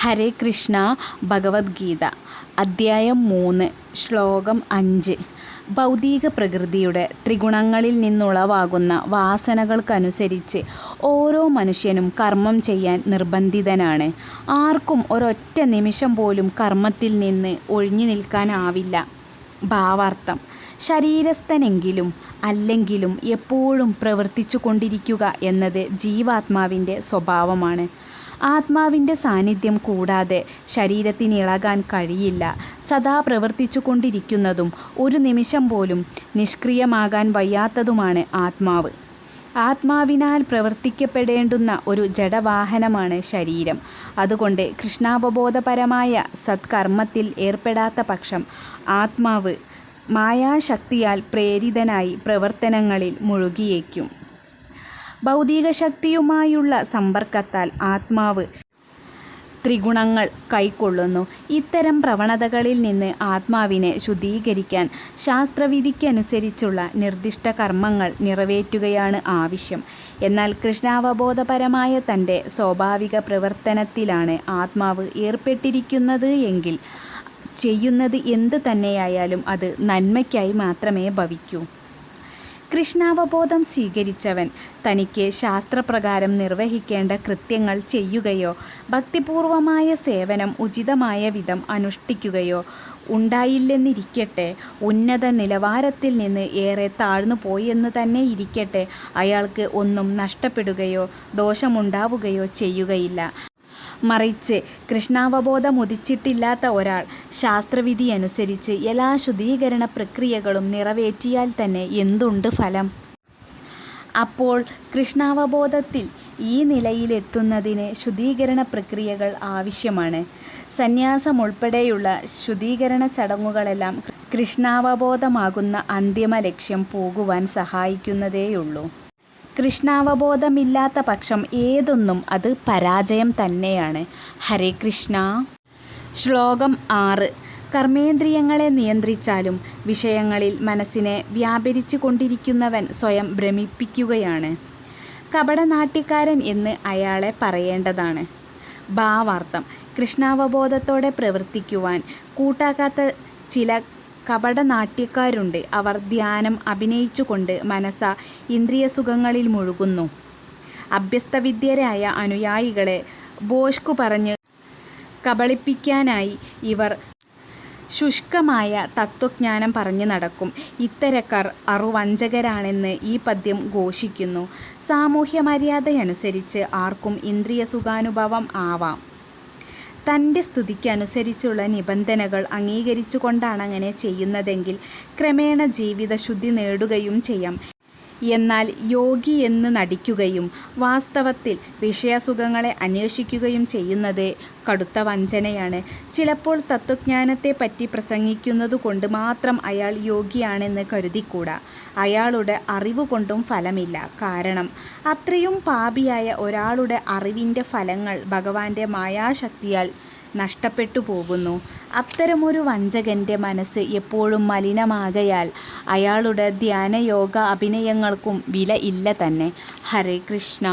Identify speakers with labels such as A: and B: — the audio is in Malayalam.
A: ഹരേ കൃഷ്ണ ഭഗവത്ഗീത അദ്ധ്യായം മൂന്ന് ശ്ലോകം അഞ്ച്. ഭൗതിക പ്രകൃതിയുടെ ത്രിഗുണങ്ങളിൽ നിന്നുളവാകുന്ന വാസനകൾക്കനുസരിച്ച് ഓരോ മനുഷ്യനും കർമ്മം ചെയ്യാൻ നിർബന്ധിതനാണ്. ആർക്കും ഒരൊറ്റ നിമിഷം പോലും കർമ്മത്തിൽ നിന്ന് ഒഴിഞ്ഞു നിൽക്കാനാവില്ല. ഭാവാർത്ഥം ശരീരസ്ഥനെങ്കിലും അല്ലെങ്കിലും എപ്പോഴും പ്രവർത്തിച്ചു കൊണ്ടിരിക്കുക എന്നത് ജീവാത്മാവിന്റെ സ്വഭാവമാണ്. ആത്മാവിന്റെ സാന്നിധ്യം കൂടാതെ ശരീരത്തിന് ഇളകാൻ കഴിയില്ല. സദാ പ്രവർത്തിച്ചു കൊണ്ടിരിക്കുന്നതും ഒരു നിമിഷം പോലും നിഷ്ക്രിയമാകാൻ വയ്യാത്തതുമാണ് ആത്മാവ്. ആത്മാവിനാൽ പ്രവർത്തിക്കപ്പെടേണ്ടുന്ന ഒരു ജഡവാഹനമാണ് ശരീരം. അതുകൊണ്ട് കൃഷ്ണാവബോധപരമായ സത്കർമ്മത്തിൽ ഏർപ്പെടാത്ത പക്ഷം ആത്മാവ് മായാശക്തിയാൽ പ്രേരിതനായി പ്രവർത്തനങ്ങളിൽ മുഴുകിയേക്കും. ഭൗതിക ശക്തിയുമായുള്ള സമ്പർക്കത്താൽ ആത്മാവ് ത്രിഗുണങ്ങൾ കൈക്കൊള്ളുന്നു. ഇത്തരം പ്രവണതകളിൽ നിന്ന് ആത്മാവിനെ ശുദ്ധീകരിക്കാൻ ശാസ്ത്രവിധിക്കനുസരിച്ചുള്ള നിർദ്ദിഷ്ട കർമ്മങ്ങൾ നിറവേറ്റുകയാണ് ആവശ്യം. എന്നാൽ കൃഷ്ണാവബോധപരമായ തന്റെ സ്വാഭാവിക പ്രവർത്തനത്തിലാണ് ആത്മാവ് ഏർപ്പെട്ടിരിക്കുന്നത് എങ്കിൽ ചെയ്യുന്നത് എന്ത് തന്നെയായാലും അത് നന്മയ്ക്കായി മാത്രമേ ഭവിക്കൂ. കൃഷ്ണാവബോധം സ്വീകരിച്ചവൻ. തനിക്ക് ശാസ്ത്രപ്രകാരം നിർവഹിക്കേണ്ട കൃത്യങ്ങൾ ചെയ്യുകയോ ഭക്തിപൂർവമായ സേവനം ഉചിതമായ വിധം അനുഷ്ഠിക്കുകയോ ഉണ്ടായില്ലെന്നിരിക്കട്ടെ. ഉന്നത നിലവാരത്തിൽ നിന്ന് ഏറെ താഴ്ന്നു പോയെന്ന് തന്നെ ഇരിക്കട്ടെ. അയാൾക്ക് ഒന്നും നഷ്ടപ്പെടുകയോ ദോഷമുണ്ടാവുകയോ ചെയ്യുകയില്ല. മറിച്ച് കൃഷ്ണാവബോധമുദിച്ചിട്ടില്ലാത്ത ഒരാൾ ശാസ്ത്രവിധി അനുസരിച്ച് എല്ലാ ശുദ്ധീകരണ പ്രക്രിയകളും നിറവേറ്റിയാൽ തന്നെ എന്തുണ്ട് ഫലം? അപ്പോൾ കൃഷ്ണാവബോധത്തിൽ ഈ നിലയിലെത്തുന്നതിന് ശുദ്ധീകരണ പ്രക്രിയകൾ ആവശ്യമാണ്. സന്യാസം ഉൾപ്പെടെയുള്ള ശുദ്ധീകരണ ചടങ്ങുകളെല്ലാം കൃഷ്ണാവബോധമാകുന്ന അന്തിമ ലക്ഷ്യം പോകുവാൻ സഹായിക്കുന്നതേയുള്ളൂ. കൃഷ്ണാവബോധമില്ലാത്ത പക്ഷം ഏതൊന്നും അത് പരാജയം തന്നെയാണ്. ഹരേ കൃഷ്ണ. ശ്ലോകം ആറ്. കർമ്മേന്ദ്രിയങ്ങളെ നിയന്ത്രിച്ചാലും വിഷയങ്ങളിൽ മനസ്സിനെ വ്യാപരിച്ചു കൊണ്ടിരിക്കുന്നവൻ സ്വയം ഭ്രമിപ്പിക്കുകയാണ്. കപടനാട്യക്കാരൻ എന്ന് അയാളെ പറയേണ്ടതാണ്. ഭാവാർത്ഥം. കൃഷ്ണാവബോധത്തോടെ പ്രവർത്തിക്കുവാൻ കൂട്ടാക്കാത്ത ചില കപടനാട്യക്കാരുണ്ട്. അവർ ധ്യാനം അഭിനയിച്ചുകൊണ്ട് മനസ്സ ഇന്ദ്രിയസുഖങ്ങളിൽ മുഴുകുന്നു. അഭ്യസ്തവിദ്യരായ അനുയായികളെ ബോഷ്കു പറഞ്ഞ് കബളിപ്പിക്കാനായി ഇവർ ശുഷ്കമായ തത്വജ്ഞാനം പറഞ്ഞു നടക്കും. ഇത്തരക്കാർ അറുവഞ്ചകരാണെന്ന് ഈ പദ്യം ഘോഷിക്കുന്നു. സാമൂഹ്യ മര്യാദയനുസരിച്ച് ആർക്കും ഇന്ദ്രിയ സുഖാനുഭവം ആവാം. തന്റെ സ്ഥിതിക്കനുസരിച്ചുള്ള നിബന്ധനകൾ അംഗീകരിച്ചുകൊണ്ടാണ് അങ്ങനെ ചെയ്യുന്നതെങ്കിൽ ക്രമേണ ജീവിതശുദ്ധി നേടുകയും ചെയ്യാം. എന്നാൽ യോഗി എന്ന് നടിക്കുകയും വാസ്തവത്തിൽ വിഷയസുഖങ്ങളെ അന്വേഷിക്കുകയും ചെയ്യുന്നത് കടുത്ത വഞ്ചനയാണ്. ചിലപ്പോൾ തത്വജ്ഞാനത്തെപ്പറ്റി പ്രസംഗിക്കുന്നത് കൊണ്ട് മാത്രം അയാൾ യോഗിയാണെന്ന് കരുതിക്കൂടാ. അയാളുടെ അറിവ് കൊണ്ടും ഫലമില്ല. കാരണം അത്രയും പാപിയായ ഒരാളുടെ അറിവിന്റെ ഫലങ്ങൾ ഭഗവാന്റെ മായാശക്തിയാൽ നഷ്ടപ്പെട്ടു പോകുന്നു. അത്തരമൊരു വഞ്ചകന്റെ മനസ്സ് എപ്പോഴും മലിനമാകയാൽ അയാളുടെ ധ്യാനയോഗ അഭിനയങ്ങൾക്കും വില ഇല്ല തന്നെ. ഹരേ കൃഷ്ണ.